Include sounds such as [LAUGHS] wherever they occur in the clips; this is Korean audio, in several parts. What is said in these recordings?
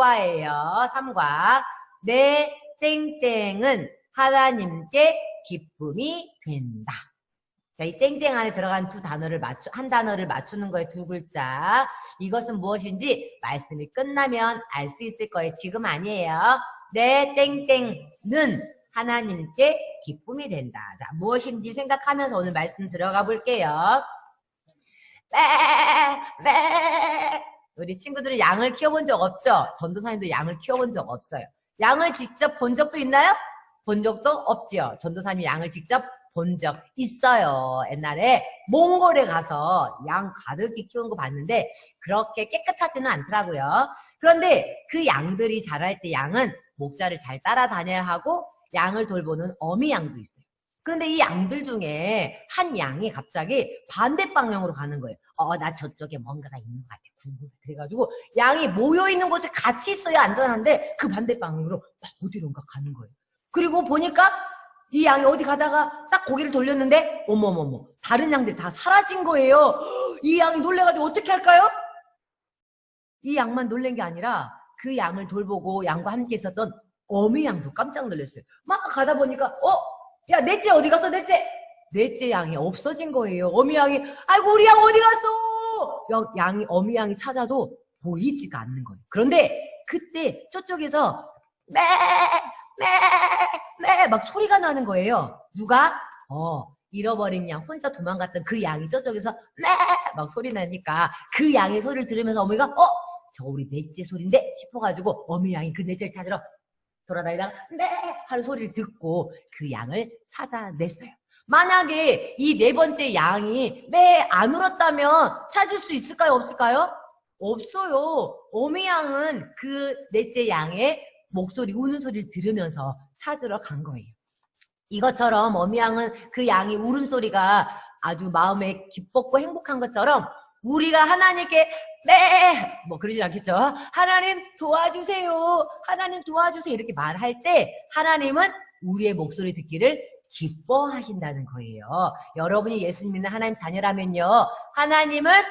기뻐해요. 3과 내 땡땡은 하나님께 기쁨이 된다. 자, 이 땡땡 안에 들어간 두 단어를 맞추, 한 단어를 맞추는 거에 두 글자. 이것은 무엇인지 말씀이 끝나면 알 수 있을 거예요. 지금 아니에요. 내 땡땡은 하나님께 기쁨이 된다. 자, 무엇인지 생각하면서 오늘 말씀 들어가 볼게요. 빼, 빼. 우리 친구들은 양을 키워본 적 없죠? 전도사님도 양을 키워본 적 없어요. 양을 직접 본 적도 있나요? 본 적도 없죠. 전도사님이 양을 직접 본 적 있어요. 옛날에 몽골에 가서 양 가득히 키운 거 봤는데 그렇게 깨끗하지는 않더라고요. 그런데 그 양들이 자랄 때 양은 목자를 잘 따라다녀야 하고 양을 돌보는 어미 양도 있어요. 그런데 이 양들 중에 한 양이 갑자기 반대 방향으로 가는 거예요. 어, 나 저쪽에 뭔가가 있는 것 같아. 궁금해. 그래가지고 양이 모여있는 곳에 같이 있어야 안전한데 그 반대 방향으로 막 어디론가 가는 거예요. 그리고 보니까 이 양이 어디 가다가 딱 고개를 돌렸는데 어머머머 다른 양들이 다 사라진 거예요. 이 양이 놀래가지고 어떻게 할까요? 이 양만 놀란 게 아니라 그 양을 돌보고 양과 함께 있었던 어미 양도 깜짝 놀랐어요. 막 가다 보니까 어? 야 넷째 어디 갔어 넷째? 넷째 양이 없어진 거예요. 어미 양이 아이고 우리 양 어디 갔어? 양, 양이 어미 양이 찾아도 보이지가 않는 거예요. 그런데 그때 저쪽에서 매 매, 매, 막 소리가 나는 거예요. 누가? 어, 잃어버린 양, 혼자 도망갔던 그 양이 저쪽에서 매, 막 소리 나니까 그 양의 소리를 들으면서 어머니가, 어, 저 우리 넷째 소리인데? 싶어가지고 어미 양이 그 넷째를 찾으러 돌아다니다가 매 하는 소리를 듣고 그 양을 찾아냈어요. 만약에 이 네 번째 양이 매 안 울었다면 찾을 수 있을까요? 없을까요? 없어요. 어미 양은 그 넷째 양의 목소리, 우는 소리를 들으면서 찾으러 간 거예요. 이것처럼 어미 양은 그 양이 울음소리가 아주 마음에 기뻤고 행복한 것처럼 우리가 하나님께 네! 뭐 그러진 않겠죠. 하나님 도와주세요. 하나님 도와주세요. 이렇게 말할 때 하나님은 우리의 목소리 듣기를 기뻐하신다는 거예요. 여러분이 예수님 믿는 하나님 자녀라면요. 하나님을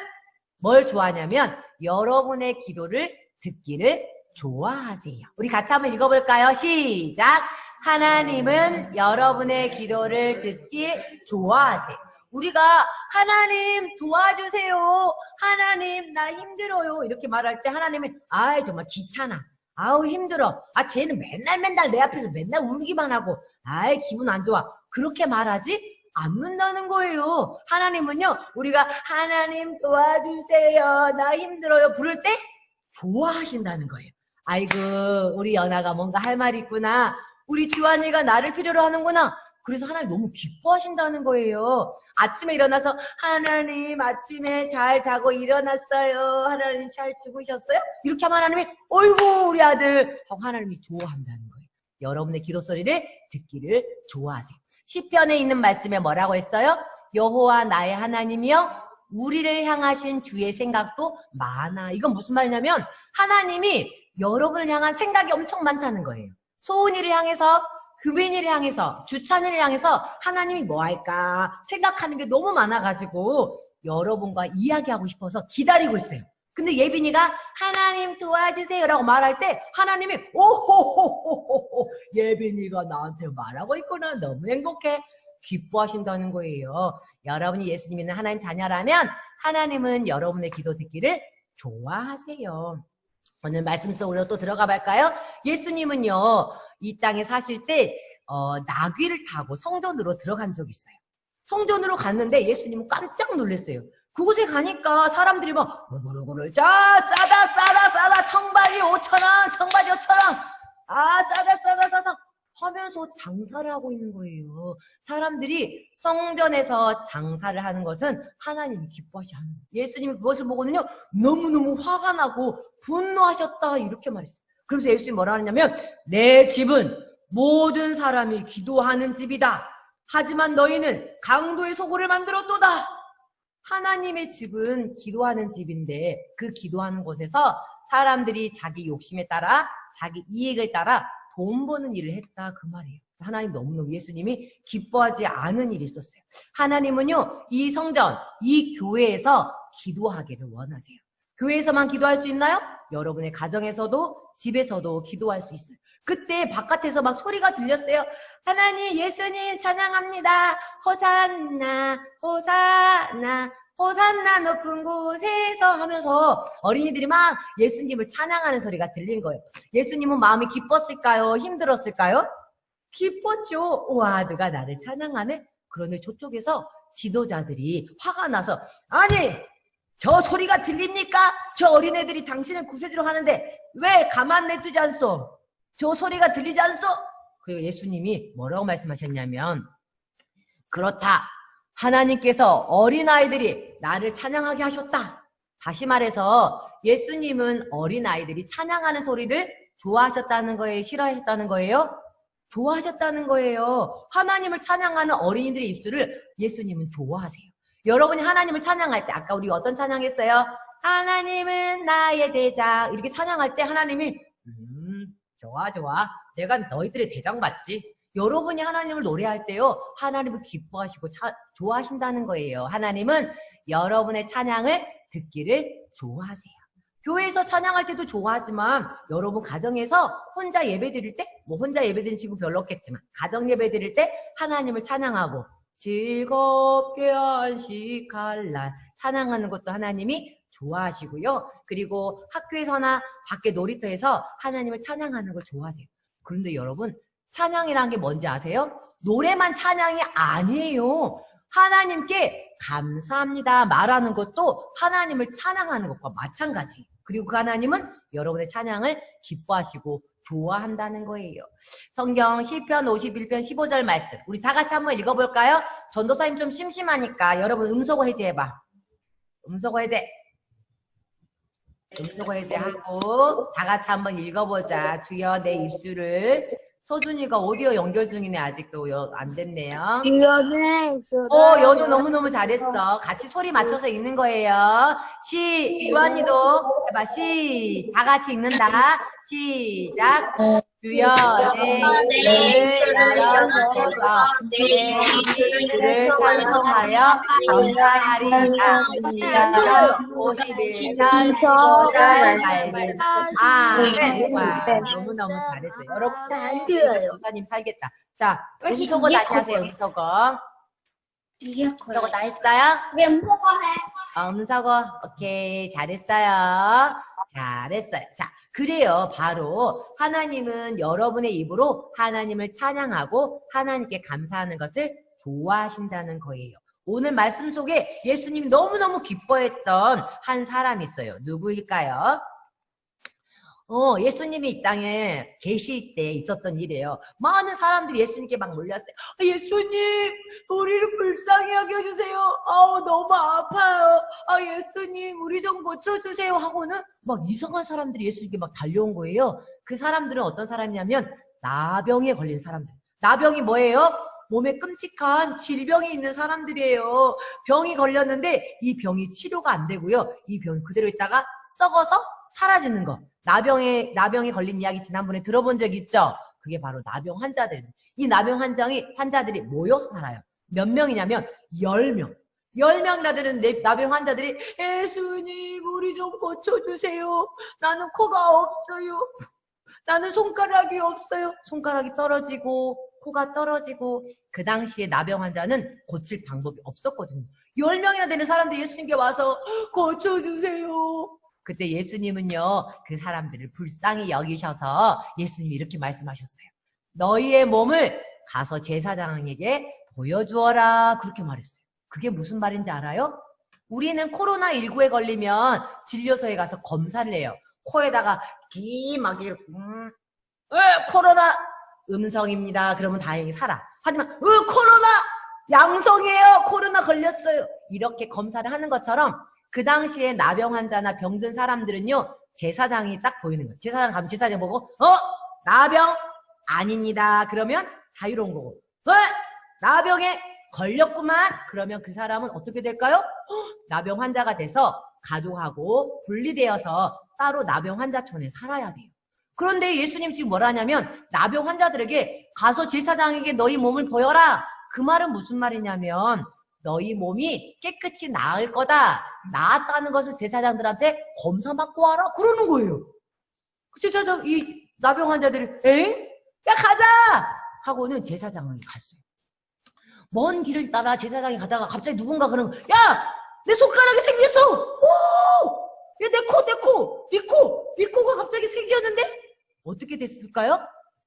뭘 좋아하냐면 여러분의 기도를 듣기를 좋아하세요. 우리 같이 한번 읽어볼까요? 시작. 하나님은 여러분의 기도를 듣기 좋아하세요. 우리가 하나님 도와주세요. 하나님 나 힘들어요. 이렇게 말할 때 하나님이 아이 정말 귀찮아. 아우 힘들어. 아 쟤는 맨날 맨날 내 앞에서 맨날 울기만 하고 아이 기분 안 좋아. 그렇게 말하지 않는다는 거예요. 하나님은요 우리가 하나님 도와주세요. 나 힘들어요. 부를 때 좋아하신다는 거예요. 아이고 우리 연아가 뭔가 할 말이 있구나. 우리 주한이가 나를 필요로 하는구나. 그래서 하나님 너무 기뻐하신다는 거예요. 아침에 일어나서 하나님 아침에 잘 자고 일어났어요. 하나님 잘 주무셨어요? 이렇게 하면 하나님이 어이구 우리 아들 하고 하나님이 좋아한다는 거예요. 여러분의 기도 소리를 듣기를 좋아하세요. 시편에 있는 말씀에 뭐라고 했어요? 여호와 나의 하나님이여 우리를 향하신 주의 생각도 많아. 이건 무슨 말이냐면 하나님이 여러분을 향한 생각이 엄청 많다는 거예요. 소은이를 향해서 규빈이를 향해서 주찬이를 향해서 하나님이 뭐 할까 생각하는 게 너무 많아가지고 여러분과 이야기하고 싶어서 기다리고 있어요. 근데 예빈이가 하나님 도와주세요라고 말할 때 하나님이 오호호호호호 예빈이가 나한테 말하고 있구나 너무 행복해 기뻐하신다는 거예요. 여러분이 예수님 믿는 하나님 자녀라면 하나님은 여러분의 기도 듣기를 좋아하세요. 오늘 말씀 속으로 또 들어가 볼까요? 예수님은요, 이 땅에 사실 때, 어, 나귀를 타고 성전으로 들어간 적이 있어요. 성전으로 갔는데 예수님은 깜짝 놀랐어요. 그곳에 가니까 사람들이 막, 누구누구를, 자, 싸다, 싸다, 싸다, 청바지 5천원, 청바지 5천원, 아, 싸다, 싸다, 싸다. 하면서 장사를 하고 있는 거예요. 사람들이 성전에서 장사를 하는 것은 하나님이 기뻐하시 하는 거예요. 예수님이 그것을 보고는요, 너무너무 화가 나고 분노하셨다. 이렇게 말했어요. 그래서 예수님이 뭐라 하냐면, 내 집은 모든 사람이 기도하는 집이다. 하지만 너희는 강도의 소굴을 만들었도다. 하나님의 집은 기도하는 집인데 그 기도하는 곳에서 사람들이 자기 욕심에 따라 자기 이익을 따라 돈 버는 일을 했다 그 말이에요. 하나님 너무너무 예수님이 기뻐하지 않은 일이 있었어요. 하나님은요 이 성전, 이 교회에서 기도하기를 원하세요. 교회에서만 기도할 수 있나요? 여러분의 가정에서도 집에서도 기도할 수 있어요. 그때 바깥에서 막 소리가 들렸어요. 하나님, 예수님 찬양합니다. 호산나, 호산나, 호산나 높은 곳에서 하면서 어린이들이 막 예수님을 찬양하는 소리가 들린 거예요. 예수님은 마음이 기뻤을까요? 힘들었을까요? 기뻤죠. 와, 누가 나를 찬양하네? 그런데 저쪽에서 지도자들이 화가 나서, 아니, 저 소리가 들립니까? 저 어린애들이 당신을 구세주로 하는데 왜 가만 내두지 않소? 저 소리가 들리지 않소? 그리고 예수님이 뭐라고 말씀하셨냐면, 그렇다. 하나님께서 어린아이들이 나를 찬양하게 하셨다. 다시 말해서 예수님은 어린아이들이 찬양하는 소리를 좋아하셨다는 거예요? 싫어하셨다는 거예요? 좋아하셨다는 거예요. 하나님을 찬양하는 어린이들의 입술을 예수님은 좋아하세요. 여러분이 하나님을 찬양할 때, 아까 우리 어떤 찬양했어요? 하나님은 나의 대장. 이렇게 찬양할 때 하나님이, 음, 좋아, 좋아. 내가 너희들의 대장 맞지? 여러분이 하나님을 노래할 때요, 하나님을 기뻐하시고 차- 좋아하신다는 거예요. 하나님은 여러분의 찬양을 듣기를 좋아하세요. 교회에서 찬양할 때도 좋아하지만 여러분 가정에서 혼자 예배 드릴 때, 뭐 혼자 예배 드리는 친구 별로 없겠지만 가정 예배 드릴 때 하나님을 찬양하고 즐겁게 안식할 날 찬양하는 것도 하나님이 좋아하시고요. 그리고 학교에서나 밖에 놀이터에서 하나님을 찬양하는 걸 좋아하세요. 그런데 여러분 찬양이라는 게 뭔지 아세요? 노래만 찬양이 아니에요. 하나님께 감사합니다 말하는 것도 하나님을 찬양하는 것과 마찬가지. 그리고 그 하나님은 여러분의 찬양을 기뻐하시고 좋아한다는 거예요. 성경 시편 51편 15절 말씀. 우리 다 같이 한번 읽어볼까요? 전도사님 좀 심심하니까 여러분 음소거 해제해봐. 음소거 해제. 음소거 해제하고 다 같이 한번 읽어보자. 주여 내 입술을 소준이가 오디오 연결 중이네 아직도 여- 안 됐네요. 주연의 어, 연우 너무너무 잘했어. 같이 소리 맞춰서 읽는 거예요. 시, 유한이도 해봐. 시, 다 같이 읽는다. 시작. 주여, 내 입술을 열어서 내 입술을 찬송하여 감사하리이다. 시편 51편 15절 말씀. 아멘. 와, 너무너무 잘했어요. 여러분, 잘했어요. 교사님 살겠다. 자, 음소거 다시 하세요, 음소거. 음소거 다 했어요? 멤버가 해. 어, 음서거 오케이 잘했어요 잘했어요 자 그래요. 바로 하나님은 여러분의 입으로 하나님을 찬양하고 하나님께 감사하는 것을 좋아하신다는 거예요. 오늘 말씀 속에 예수님이 너무너무 기뻐했던 한 사람이 있어요. 누구일까요? 어, 예수님이 이 땅에 계실 때 있었던 일이에요. 많은 사람들이 예수님께 막 몰렸어요. 아, 예수님, 우리를 불쌍히 여겨주세요. 아우, 너무 아파요. 아, 예수님, 우리 좀 고쳐주세요. 하고는 막 이상한 사람들이 예수님께 막 달려온 거예요. 그 사람들은 어떤 사람이냐면, 나병에 걸린 사람들. 나병이 뭐예요? 몸에 끔찍한 질병이 있는 사람들이에요. 병이 걸렸는데 이 병이 치료가 안 되고요. 이 병이 그대로 있다가 썩어서 사라지는 거. 나병에, 나병에 걸린 이야기 지난번에 들어본 적 있죠? 그게 바로 나병 환자들. 이 나병 환장이, 환자들이 모여서 살아요. 몇 명이냐면, 10명. 10명이나 되는 내- 나병 환자들이, 예수님, 우리 좀 고쳐주세요. 나는 코가 없어요. 나는 손가락이 없어요. 손가락이 떨어지고, 코가 떨어지고, 그 당시에 나병 환자는 고칠 방법이 없었거든요. 10명이나 되는 사람들이 예수님께 와서, 고쳐주세요. 그때 예수님은요, 그 사람들을 불쌍히 여기셔서 예수님이 이렇게 말씀하셨어요. 너희의 몸을 가서 제사장에게 보여주어라. 그렇게 말했어요. 그게 무슨 말인지 알아요? 우리는 코로나19에 걸리면 진료소에 가서 검사를 해요. 코에다가 기막 이렇게, 음, 에, 코로나 음성입니다. 그러면 다행히 살아. 하지만, 어, 코로나 양성이에요. 코로나 걸렸어요. 이렇게 검사를 하는 것처럼 그 당시에 나병 환자나 병든 사람들은요, 제사장이 딱 보이는 거예요. 제사장 가면 제사장 보고, 어? 나병? 아닙니다. 그러면 자유로운 거고, 어? 나병에 걸렸구만? 그러면 그 사람은 어떻게 될까요? 어, 나병 환자가 돼서 가족하고 분리되어서 따로 나병 환자촌에 살아야 돼요. 그런데 예수님 지금 뭐라 하냐면, 나병 환자들에게 가서 제사장에게 너희 몸을 보여라. 그 말은 무슨 말이냐면, 너희 몸이 깨끗이 나을 거다. 나았다는 것을 제사장들한테 검사 받고 와라. 그러는 거예요. 그 제사장, 이 나병 환자들이, 엥? 야, 가자! 하고는 제사장이 갔어요. 먼 길을 따라 제사장이 가다가 갑자기 누군가 거야. 야! 내 손가락이 생겼어! 오! 야, 내 코, 내 코! 네 코! 네 코가 갑자기 생겼는데? 어떻게 됐을까요?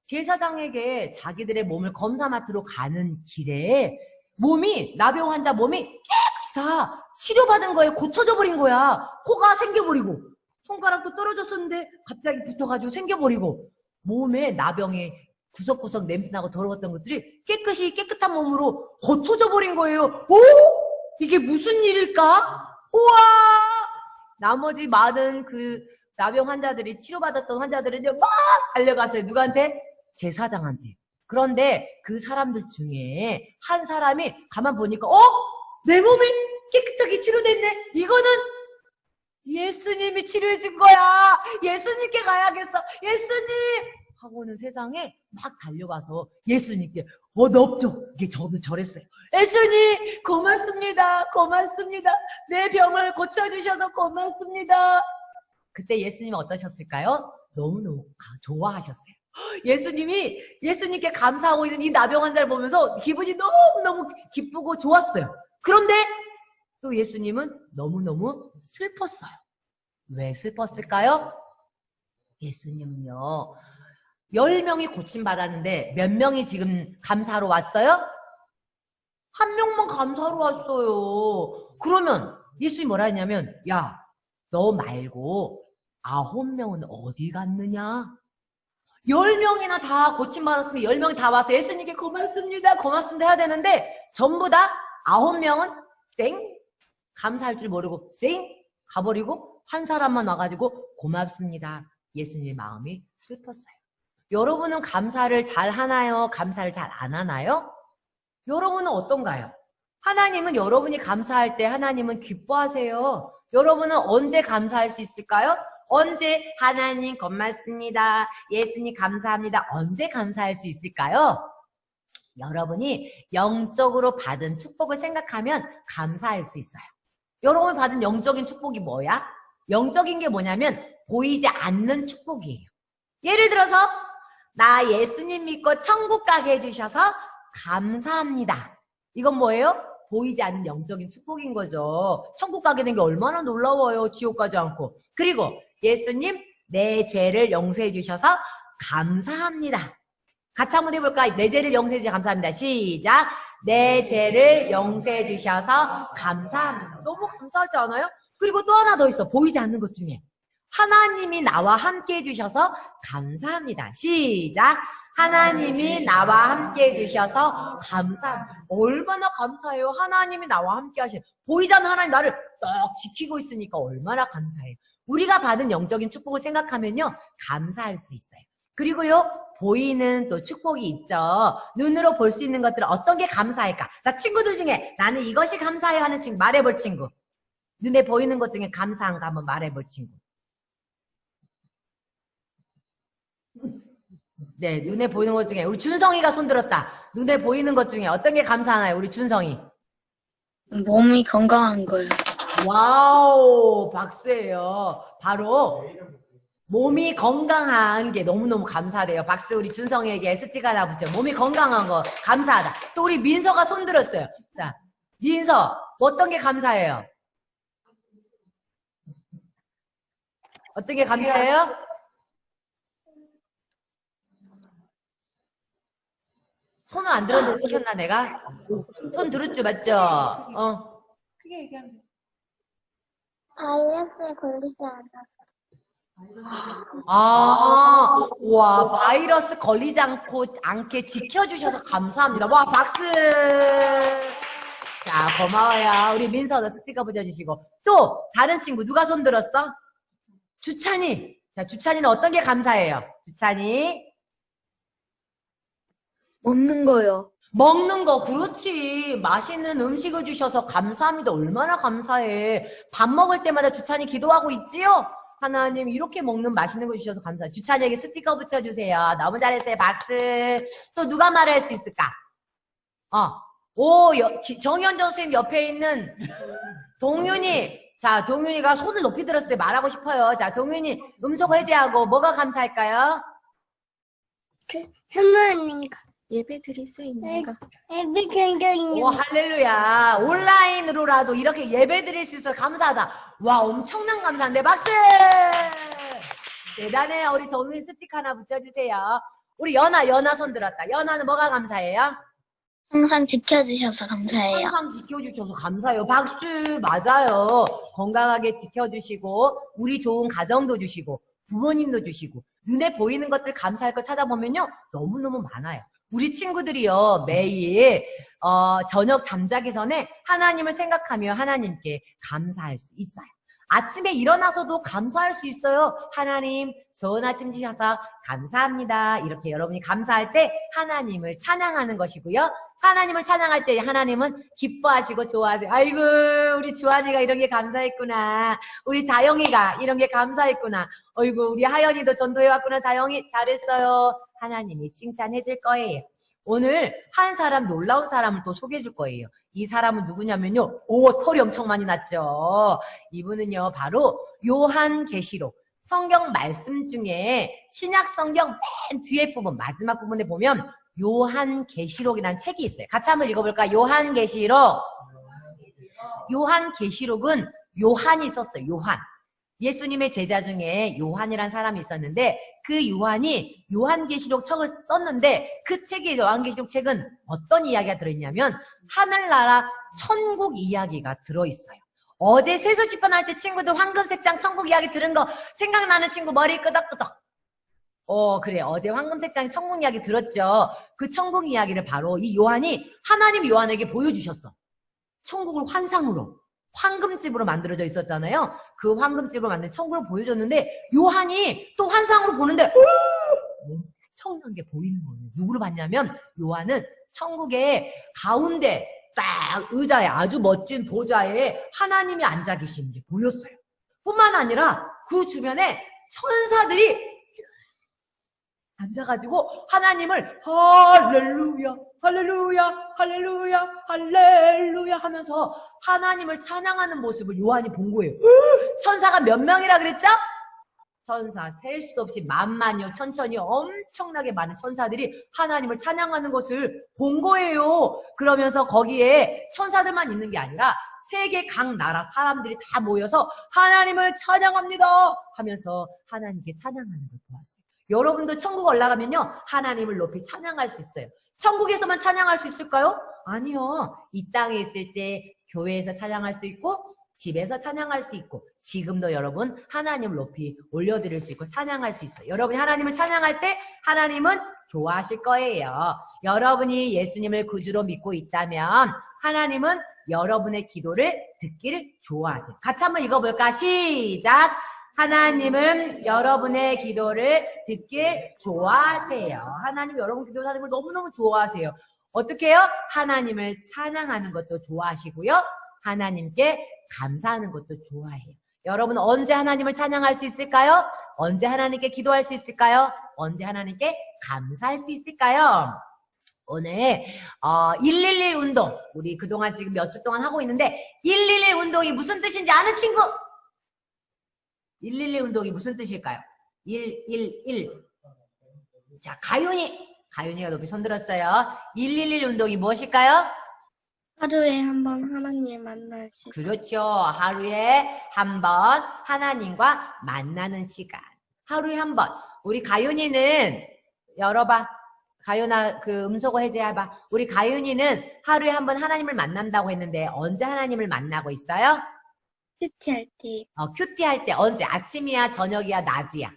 제사장에게 자기들의 몸을 검사 맡으러 가는 길에 몸이, 나병 환자 몸이 깨끗이 다 치료받은 거에 고쳐져 버린 거야. 코가 생겨버리고, 손가락도 떨어졌었는데 갑자기 붙어가지고 생겨버리고, 몸에 나병이 구석구석 냄새나고 더러웠던 것들이 깨끗이 깨끗한 몸으로 고쳐져 버린 거예요. 오! 이게 무슨 일일까? 우와! 나머지 많은 그 나병 환자들이 치료받았던 환자들은요, 막 달려갔어요. 누구한테? 제사장한테. 그런데 그 사람들 중에 한 사람이 가만 보니까, 어? 내 몸이 깨끗하게 치료됐네? 이거는 예수님이 치료해준 거야. 예수님께 가야겠어. 예수님! 하고는 세상에 막 달려가서 예수님께 어업죠 이게 저도 저랬어요. 예수님 고맙습니다. 고맙습니다. 내 병을 고쳐주셔서 고맙습니다. 그때 예수님은 어떠셨을까요? 너무너무 가- 좋아하셨어요. 예수님이 예수님께 감사하고 있는 이 나병 환자를 보면서 기분이 너무너무 기쁘고 좋았어요. 그런데 또 예수님은 너무너무 슬펐어요. 왜 슬펐을까요? 예수님은요, 10명이 고침받았는데 몇 명이 지금 감사하러 왔어요? 한 명만 감사하러 왔어요. 그러면 예수님이 뭐라 했냐면, 야, 너 말고 아홉 명은 어디 갔느냐? 열 명이나 다 고침받았으면 열 명이 다 와서 예수님께 고맙습니다, 고맙습니다 해야 되는데 전부 다 아홉 명은 쌩 감사할 줄 모르고 쌩 가버리고 한 사람만 와가지고 고맙습니다. 예수님의 마음이 슬펐어요. 여러분은 감사를 잘 하나요? 감사를 잘 안 하나요? 여러분은 어떤가요? 하나님은 여러분이 감사할 때 하나님은 기뻐하세요. 여러분은 언제 감사할 수 있을까요? 언제 하나님 고맙습니다. 예수님 감사합니다. 언제 감사할 수 있을까요? 여러분이 영적으로 받은 축복을 생각하면 감사할 수 있어요. 여러분이 받은 영적인 축복이 뭐야? 영적인 게 뭐냐면 보이지 않는 축복이에요. 예를 들어서 나 예수님 믿고 천국 가게 해주셔서 감사합니다. 이건 뭐예요? 보이지 않는 영적인 축복인 거죠. 천국 가게 된 게 얼마나 놀라워요. 지옥 가지 않고. 그리고 예수님 내 죄를 용서해 주셔서 감사합니다. 같이 한번 해볼까? 내 죄를 용서해 주셔서 감사합니다. 시작. 내 죄를 용서해 주셔서 감사합니다. 너무 감사하지 않아요? 그리고 또 하나 더 있어. 보이지 않는 것 중에. 하나님이 나와 함께 해주셔서 감사합니다. 시작. 하나님이 나와 함께 해주셔서 감사합니다. 얼마나 감사해요. 하나님이 나와 함께. 보이지 않는 하나님 나를 떡 지키고 있으니까 얼마나 감사해요. 우리가 받은 영적인 축복을 생각하면요. 감사할 수 있어요. 그리고요. 보이는 또 축복이 있죠. 눈으로 볼 수 있는 것들 어떤 게 감사할까? 자, 친구들 중에 나는 이것이 감사해 하는 친구 말해볼 친구. 눈에 보이는 것 중에 감사한 거 한번 말해볼 친구. 네, 눈에 보이는 것 중에 우리 준성이가 손들었다. 눈에 보이는 것 중에 어떤 게 감사하나요? 우리 준성이. 몸이 건강한 거예요. 와우, 박수예요. 바로 몸이 건강한 게 너무너무 감사해요. 박수 우리 준성이에게 스티커 하나 붙여. 몸이 건강한 거 감사하다. 또 우리 민서가 손 들었어요. 자, 민서 어떤 게 감사해요? 어떤 게 감사해요? 손을 안 들었는데 시켰나 내가? 손 들었죠 맞죠? 어. 크게 얘기하면 돼. 바이러스에 걸리지 않아서. 아, 와, 바이러스 걸리지 않고, 않게 지켜주셔서 감사합니다. 와, 박수! 자, 고마워요. 우리 민서도 스티커 붙여주시고. 또, 다른 친구, 누가 손 들었어? 주찬이. 자, 주찬이는 어떤 게 감사해요? 주찬이. 먹는 거요. 먹는 거, 그렇지. 맛있는 음식을 주셔서 감사합니다. 얼마나 감사해. 밥 먹을 때마다 주찬이 기도하고 있지요? 하나님, 이렇게 먹는 맛있는 거 주셔서 감사해. 주찬이에게 스티커 붙여주세요. 너무 잘했어요. 박수. 또 누가 말할 수 있을까? 어, 오, 여- 기- 정현정 선생님 옆에 있는 동윤이. 자, 동윤이가 손을 높이 들었을 때 말하고 싶어요. 자, 동윤이 음소거 해제하고 뭐가 감사할까요? 사모님과 예배 드릴 수 있는 거. 애비 굉장히 오, 할렐루야. 온라인으로라도 이렇게 예배 드릴 수 있어서 감사하다. 와, 엄청난 감사한데, 박수! 대단해요. 우리 동윤 스틱 하나 붙여주세요. 우리 연아, 연아 손 들었다. 연아는 뭐가 감사해요? 항상 지켜주셔서 감사해요. 항상 지켜주셔서 감사해요. 박수! 맞아요. 건강하게 지켜주시고, 우리 좋은 가정도 주시고, 부모님도 주시고, 눈에 보이는 것들 감사할 거 찾아보면요. 너무너무 많아요. 우리 친구들이요. 매일, 어, 저녁 잠자기 전에 하나님을 생각하며 하나님께 감사할 수 있어요. 아침에 일어나서도 감사할 수 있어요. 하나님, 좋은 아침 주셔서 감사합니다. 이렇게 여러분이 감사할 때 하나님을 찬양하는 것이고요. 하나님을 찬양할 때 하나님은 기뻐하시고 좋아하세요. 아이고, 우리 주한이가 이런 게 감사했구나. 우리 다영이가 이런 게 감사했구나. 어이구, 우리 하연이도 전도해 왔구나. 다영이 잘했어요. 하나님이 칭찬해 줄 거예요. 오늘 한 사람 놀라운 사람을 또 소개해 줄 거예요. 이 사람은 누구냐면요. 오, 털이 엄청 많이 났죠. 이분은요, 바로 요한 계시록. 성경 말씀 중에 신약 성경 맨 뒤에 부분, 마지막 부분에 보면 요한 계시록이라는 책이 있어요. 같이 한번 읽어볼까? 요한 계시록. 요한 계시록은 요한이 썼어요. 요한. 예수님의 제자 중에 요한이란 사람이 있었는데 그 요한이 요한계시록 책을 썼는데 그 책의 요한계시록 책은 어떤 이야기가 들어있냐면 하늘나라 천국 이야기가 들어있어요. 어제 세수 집안할 때 친구들 황금색장 천국 이야기 들은 거 생각나는 친구 머리 끄덕끄덕. 어, 그래. 어제 황금색장 천국 이야기 들었죠. 그 천국 이야기를 바로 이 요한이 하나님 요한에게 보여주셨어. 천국을 환상으로. 황금집으로 만들어져 있었잖아요. 그 황금집으로 만든 천국을 보여줬는데 요한이 또 환상으로 보는데 엄청난 게 보이는 거예요. 누구를 봤냐면 요한은 천국의 가운데 딱 의자에 아주 멋진 보좌에 하나님이 앉아 계시는 게 보였어요. 뿐만 아니라 그 주변에 천사들이 앉아가지고 하나님을 할렐루야, 할렐루야, 할렐루야, 할렐루야 하면서 하나님을 찬양하는 모습을 요한이 본 거예요. 천사가 몇 명이라 그랬죠? 천사 셀 수도 없이 만만요, 천천히 엄청나게 많은 천사들이 하나님을 찬양하는 것을 본 거예요. 그러면서 거기에 천사들만 있는 게 아니라 세계 각 나라 사람들이 다 모여서 하나님을 찬양합니다 하면서 하나님께 찬양하는 걸 보았어요. 여러분도 천국 올라가면요 하나님을 높이 찬양할 수 있어요. 천국에서만 찬양할 수 있을까요? 아니요. 이 땅에 있을 때 교회에서 찬양할 수 있고 집에서 찬양할 수 있고 지금도 여러분 하나님을 높이 올려드릴 수 있고 찬양할 수 있어요. 여러분이 하나님을 찬양할 때 하나님은 좋아하실 거예요. 여러분이 예수님을 구주로 믿고 있다면 하나님은 여러분의 기도를 듣기를 좋아하세요. 같이 한번 읽어볼까? 시작! 하나님은 여러분의 기도를 듣길 좋아하세요. 하나님 여러분 기도 하는 걸 너무너무 좋아하세요. 어떻게 해요? 하나님을 찬양하는 것도 좋아하시고요. 하나님께 감사하는 것도 좋아해요. 여러분 언제 하나님을 찬양할 수 있을까요? 언제 하나님께 기도할 수 있을까요? 언제 하나님께 감사할 수 있을까요? 오늘 어, 111 운동 우리 그동안 지금 몇 주 동안 하고 있는데 111 운동이 무슨 뜻인지 아는 친구? 111 운동이 무슨 뜻일까요? 111 자, 가윤이 가윤이가 높이 손 들었어요. 111 운동이 무엇일까요? 하루에 한 번 하나님 만나시. 그렇죠. 하루에 한 번 하나님과 만나는 시간. 하루에 한 번. 우리 가윤이는 열어봐. 가윤아 그 음소거 해제해봐. 우리 가윤이는 하루에 한 번 하나님을 만난다고 했는데 언제 하나님을 만나고 있어요? 큐티할 때 어, 큐티 할 때 언제? 아침이야, 저녁이야, 낮이야?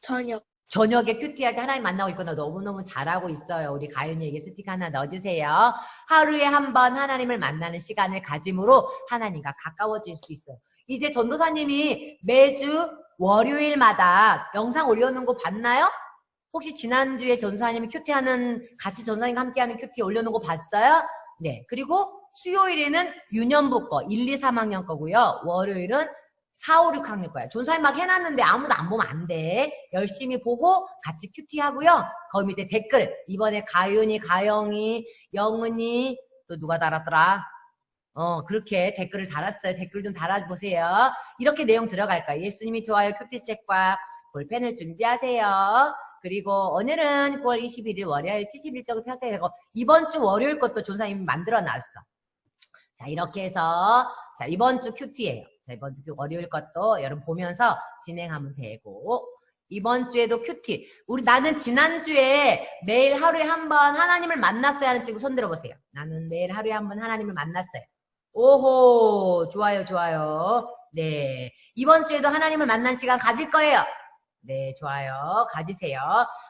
저녁. 저녁에 큐티할 때 하나님 만나고 있구나. 너무너무 잘하고 있어요. 우리 가윤이에게 스티커 하나 넣어주세요. 하루에 한 번 하나님을 만나는 시간을 가짐으로 하나님과 가까워질 수 있어요. 이제 전도사님이 매주 월요일마다 영상 올려놓은 거 봤나요? 혹시 지난주에 전도사님이 큐티하는, 같이 전도사님과 함께하는 큐티 올려놓은 거 봤어요? 네. 그리고 수요일에는 유년부 거, 1, 2, 3학년 거고요. 월요일은 4, 5, 6학년 거야. 전사님 막 해놨는데 아무도 안 보면 안 돼. 열심히 보고 같이 큐티 하고요. 거기 밑에 댓글. 이번에 가윤이, 가영이, 영은이, 또 누가 달았더라? 어, 그렇게 댓글을 달았어요. 댓글 좀 달아보세요. 이렇게 내용 들어갈까요? 예수님이 좋아요. 큐티 책과 볼펜을 준비하세요. 그리고 오늘은 9월 21일 월요일 71쪽을 펴세요. 이번 주 월요일 것도 조사님이 만들어 놨어. 자, 이렇게 해서, 자, 이번 주 큐티예요. 자, 이번 주 월요일 것도 여러분 보면서 진행하면 되고, 이번 주에도 큐티. 우리 나는 지난주에 매일 하루에 한 번 하나님을 만났어야 하는 친구 손 들어보세요. 나는 매일 하루에 한 번 하나님을 만났어요. 오호, 좋아요, 좋아요. 네. 이번 주에도 하나님을 만난 시간 가질 거예요. 네, 좋아요. 가지세요.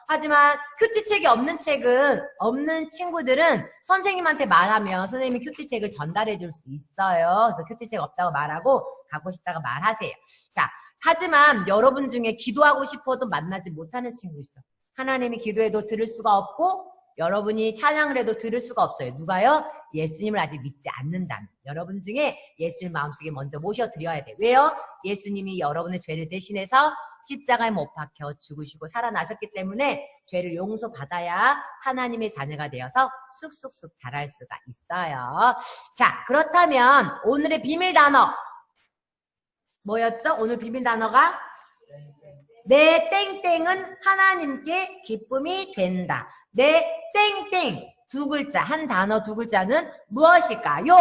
하지만 큐티 책이 없는 책은, 없는 친구들은 선생님한테 말하면 선생님이 큐티 책을 전달해 줄 수 있어요. 그래서 큐티 책 없다고 말하고, 갖고 싶다고 말하세요. 자, 하지만 여러분 중에 기도하고 싶어도 만나지 못하는 친구 있어. 하나님이 기도해도 들을 수가 없고, 여러분이 찬양을 해도 들을 수가 없어요. 누가요? 예수님을 아직 믿지 않는다면. 여러분 중에 예수님 마음속에 먼저 모셔드려야 돼. 왜요? 예수님이 여러분의 죄를 대신해서 십자가에 못 박혀 죽으시고 살아나셨기 때문에 죄를 용서받아야 하나님의 자녀가 되어서 쑥쑥쑥 자랄 수가 있어요. 자, 그렇다면 오늘의 비밀 단어 뭐였죠? 오늘 비밀 단어가 내 땡땡은 하나님께 기쁨이 된다. 내 땡땡 두 글자 한 단어 두 글자는 무엇일까요?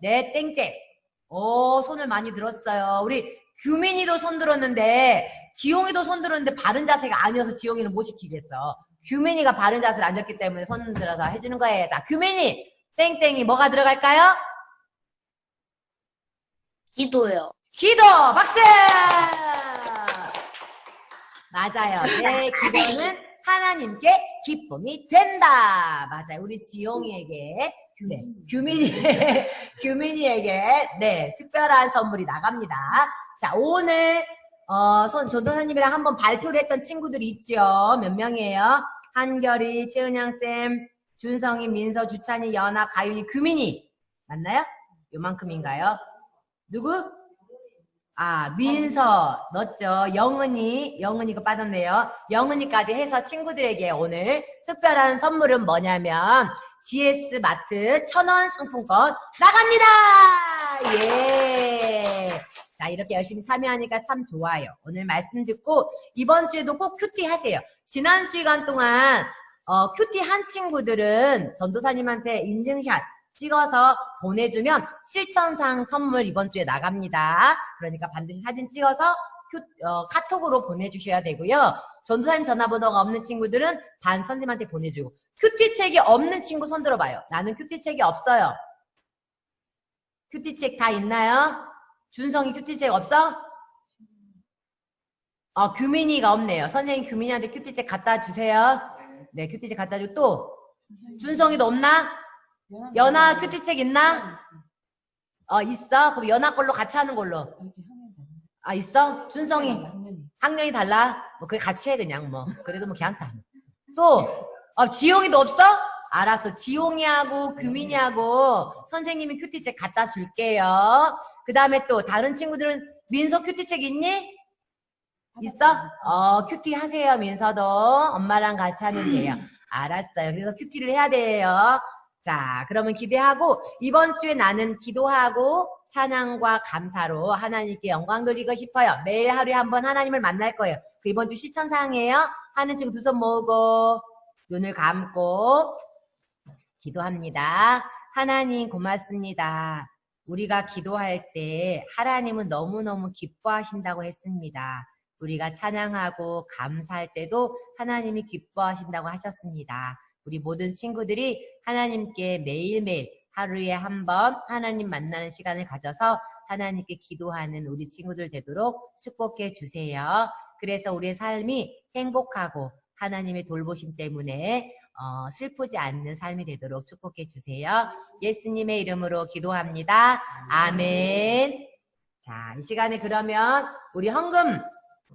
내 땡땡. 오 손을 많이 들었어요. 우리 규민이도 손 들었는데 지용이도 손 들었는데 바른 자세가 아니어서 지용이는 못 시키겠어. 규민이가 바른 자세를 앉았기 때문에 손 들어서 해주는 거예요. 자 규민이 땡땡이 뭐가 들어갈까요? 기도요. 기도 박수! 맞아요. 내 기도는 하나님께 기쁨이 된다. 맞아요. 우리 지용이에게 네, 규민이 [LAUGHS] 규민이에게 네 특별한 선물이 나갑니다. 자 오늘 어, 손 전도사님이랑 한번 발표를 했던 친구들이 있죠. 몇 명이에요? 한결이, 최은양 쌤, 준성이, 민서, 주찬이, 연아, 가윤이, 규민이 맞나요? 요만큼인가요? 누구? 아, 민서 넣었죠. 영은이, 영은이가 빠졌네요. 영은이까지 해서 친구들에게 오늘 특별한 선물은 뭐냐면 GS 마트 천원 상품권 나갑니다! 예! 자, 이렇게 열심히 참여하니까 참 좋아요. 오늘 말씀 듣고 이번 주에도 꼭 큐티 하세요. 지난 시간 동안 어, 큐티 한 친구들은 전도사님한테 인증샷 찍어서 보내주면 실천상 선물 이번 주에 나갑니다. 그러니까 반드시 사진 찍어서 큐- 어, 카톡으로 보내주셔야 되고요. 전도사님 전화번호가 없는 친구들은 반 선생님한테 보내주고 큐티 책이 없는 친구 손 들어봐요. 나는 큐티 책이 없어요. 큐티 책 다 있나요? 준성이 큐티 책 없어? 어, 규민이가 없네요. 선생님 규민이한테 큐티 책 갖다 주세요. 네, 큐티 책 갖다 주고 또 준성이도 없나? 연아 큐티책 있나? 어, 있어? 그럼 연아 걸로 같이 하는 걸로. 아, 있어? 준성이 학년이 달라? 뭐, 그래, 같이 해, 그냥 뭐. 그래도 뭐, 괜찮다. 또, 어, 지용이도 없어? 알았어. 지용이하고 규민이하고 선생님이 큐티책 갖다 줄게요. 그 다음에 또, 다른 친구들은 민서 큐티책 있니? 있어? 어, 큐티 하세요, 민서도. 엄마랑 같이 하면 돼요. [CLEARS THROAT] 알았어요. 그래서 큐티를 해야 돼요. 자, 그러면 기대하고, 이번 주에 나는 기도하고, 찬양과 감사로 하나님께 영광 돌리고 싶어요. 매일 하루에 한 번 하나님을 만날 거예요. 그 이번 주 실천 사항이에요. 하는 친구 두 손 모으고, 눈을 감고, 기도합니다. 하나님 고맙습니다. 우리가 기도할 때 하나님은 너무너무 기뻐하신다고 했습니다. 우리가 찬양하고 감사할 때도 하나님이 기뻐하신다고 하셨습니다. 우리 모든 친구들이 하나님께 매일매일 하루에 한 번 하나님 만나는 시간을 가져서 하나님께 기도하는 우리 친구들 되도록 축복해 주세요. 그래서 우리의 삶이 행복하고 하나님의 돌보심 때문에 어, 슬프지 않는 삶이 되도록 축복해 주세요. 예수님의 이름으로 기도합니다. 아멘. 자, 이 시간에 그러면 우리 헌금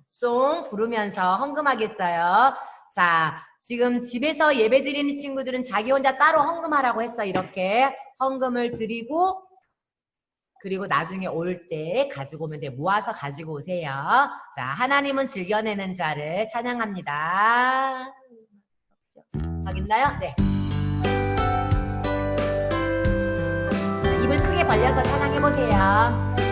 송 부르면서 헌금하겠어요. 자, 지금 집에서 예배 드리는 친구들은 자기 혼자 따로 헌금하라고 했어. 이렇게 헌금을 드리고 그리고 나중에 올 때 가지고 오면 돼. 모아서 가지고 오세요. 자, 하나님은 즐겨내는 자를 찬양합니다. 각 있나요? 네. 벌려서 찬양해보세요.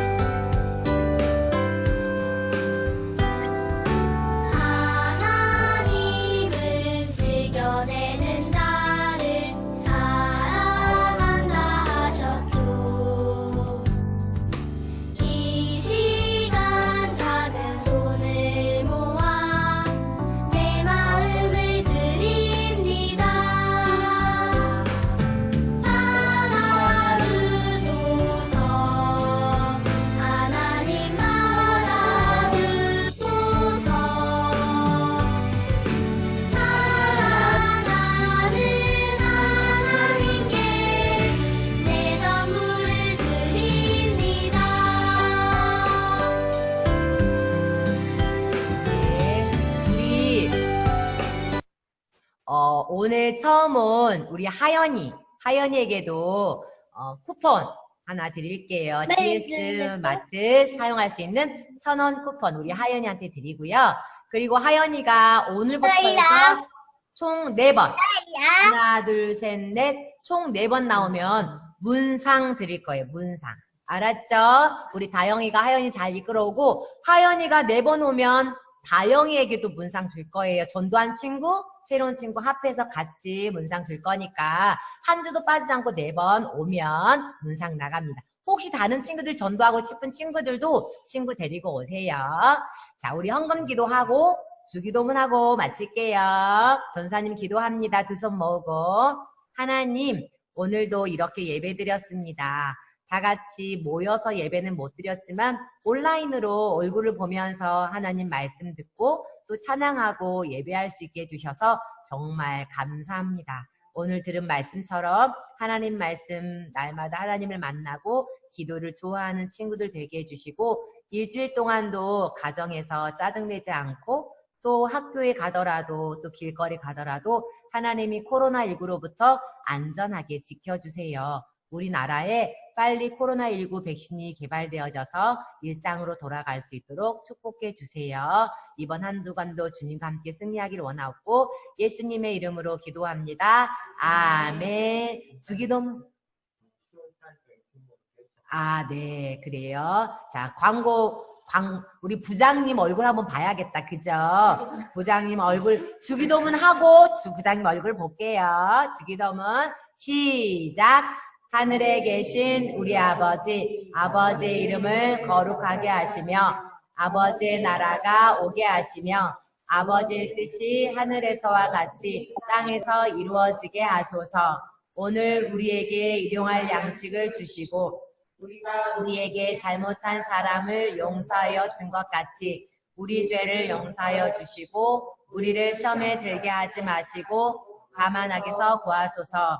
오늘 처음 온 우리 하연이, 하연이에게도 어, 쿠폰 하나 드릴게요. 네, GS 네, 네. 마트 사용할 수 있는 천 원 쿠폰 우리 하연이한테 드리고요. 그리고 하연이가 오늘부터 해서 총 네번 하나, 둘, 셋, 넷, 총 네 번 나오면 문상 드릴 거예요, 문상. 알았죠? 우리 다영이가 하연이 잘 이끌어오고, 하연이가 네 번 오면 다영이에게도 문상 줄 거예요. 전도한 친구, 새로운 친구 합해서 같이 문상 줄 거니까, 한 주도 빠지지 않고 네 번 오면 문상 나갑니다. 혹시 다른 친구들 전도하고 싶은 친구들도 친구 데리고 오세요. 자, 우리 헌금 기도하고, 주기도문하고 마칠게요. 전사님 기도합니다. 두 손 모으고. 하나님, 오늘도 이렇게 예배 드렸습니다. 다 같이 모여서 예배는 못 드렸지만 온라인으로 얼굴을 보면서 하나님 말씀 듣고 또 찬양하고 예배할 수 있게 해주셔서 정말 감사합니다. 오늘 들은 말씀처럼 하나님 말씀 날마다 하나님을 만나고 기도를 좋아하는 친구들 되게 해주시고 일주일 동안도 가정에서 짜증내지 않고 또 학교에 가더라도 또 길거리 가더라도 하나님이 코로나19로부터 안전하게 지켜주세요. 우리나라에 빨리 코로나19 백신이 개발되어져서 일상으로 돌아갈 수 있도록 축복해 주세요. 이번 한 주간도 주님과 함께 승리하길 원하고 예수님의 이름으로 기도합니다. 아멘. 주기도 아, 네, 그래요. 자, 광고, 광, 우리 부장님 얼굴 한번 봐야겠다. 그죠? 부장님 얼굴, 주기도문 하고, 주, 부장님 얼굴 볼게요. 주기도문, 시작. 하늘에 계신 우리 아버지, 아버지의 이름을 거룩하게 하시며, 아버지의 나라가 오게 하시며, 아버지의 뜻이 하늘에서와 같이 땅에서 이루어지게 하소서. 오늘 우리에게 일용할 양식을 주시고, 우리가 우리에게 잘못한 사람을 용서하여 준 것 같이 우리 죄를 용서하여 주시고 우리를 시험에 들게 하지 마시고 가만하게서 구하소서